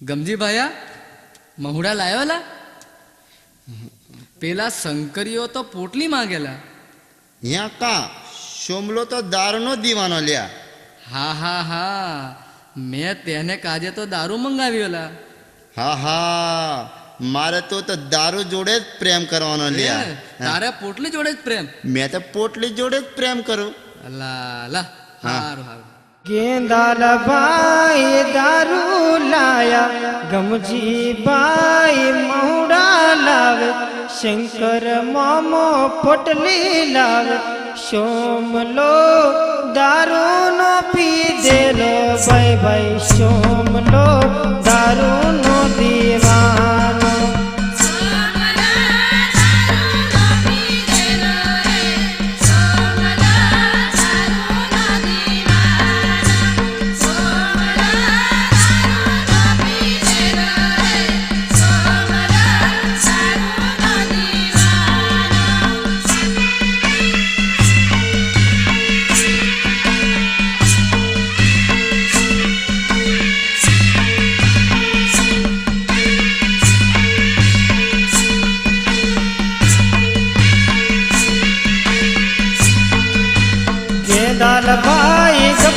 ગમજી ભાયા મહુડા લાયોલા પેલા શંકરીઓ તો પોટલી માંગેલા. યા કા? શોમલો તો દારૂનો દીવાનો લ્યા. હા હા હા. મેં તેને કાજે તો દારૂ મંગાવ્યોલા. હા હા. મારે તો તો દારૂ જોડે જ પ્રેમ કરવાનો લ્યા? તારે પોટલી જોડે જ પ્રેમ? મેં તો પોટલી જોડે જ પ્રેમ કરું. લા લા હારું હારું. ગેંદાલ ભાઈ દારૂ લાયા ગમજી ભાઈ મહુડા લાવે શંકર મામો પોટલી લાવે સોમલો દારૂ નો પીધેલો ભાઈ ભાઈ સોમલો દારૂ નો દીવાનો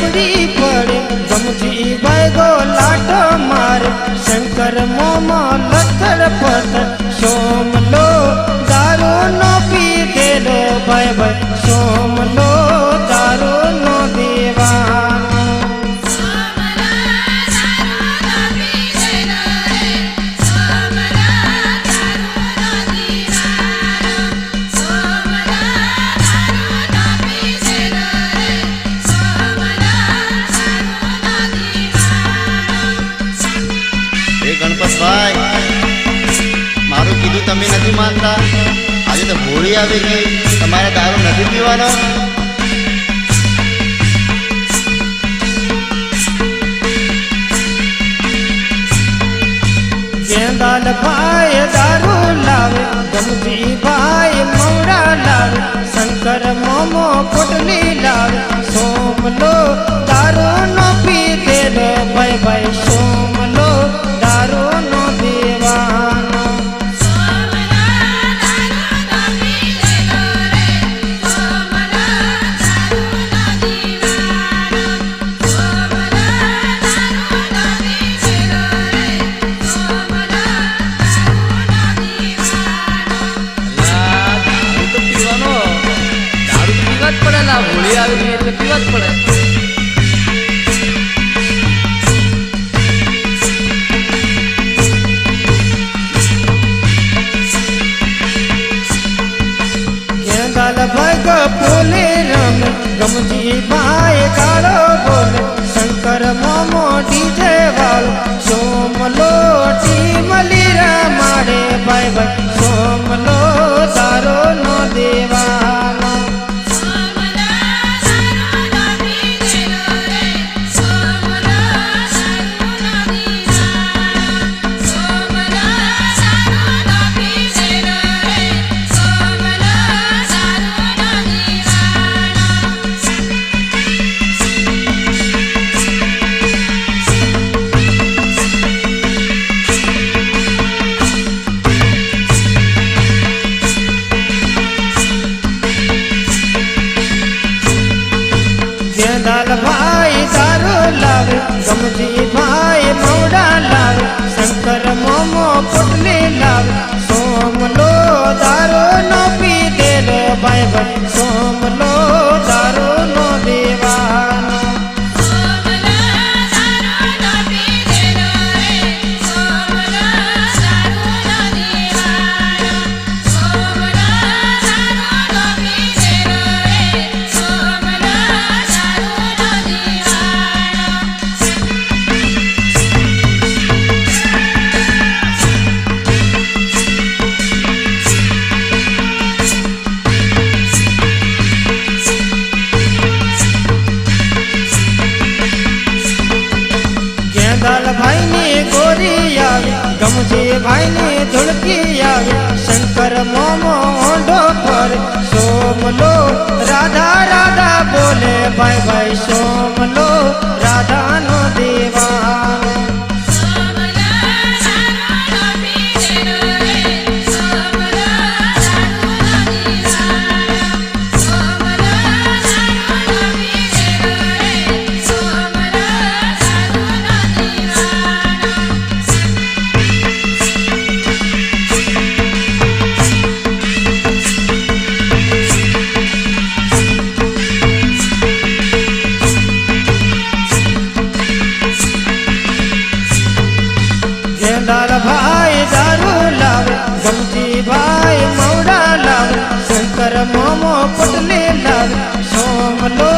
ગબડી પડે. ગમજી ભાઈ ગો લાટો મારે. શંકર મોમો લથર પથર સોમલો દારૂ નો પીધેલો ભાઈ ભાઈ. કીધું તમે નથી માનતા. આજે તો હોળી આવી ગઈ. તમારે દારૂ નથી પીવાનો. ગેંદાલ ભાઈ દારૂ લાવે ગમજી ભાઈ મોડા લાવે, શંકર મોમો પોટલી લાવે, સોમલો ગઈ એટલે પીવા જ પડે ગેંદાલ ભાઈ ગો બોલે રમ ગમજી ભાઈ કાળો બોલ, શંકર મોમો ડીજે વાળો. ગેંદાલ ભાઈ દારૂ લાવે ગમજી ભાઈ મોડા લાવે શંકર ગમજી ભાઈ ની ધુળકી આવી, શંકર મોમો ઓંડો પર સોમલો, રાધા રાધા બોલે, ભાઈ ભાઈ, સોમલો રાધા નો મોમો પોટલી લાવે સોમલો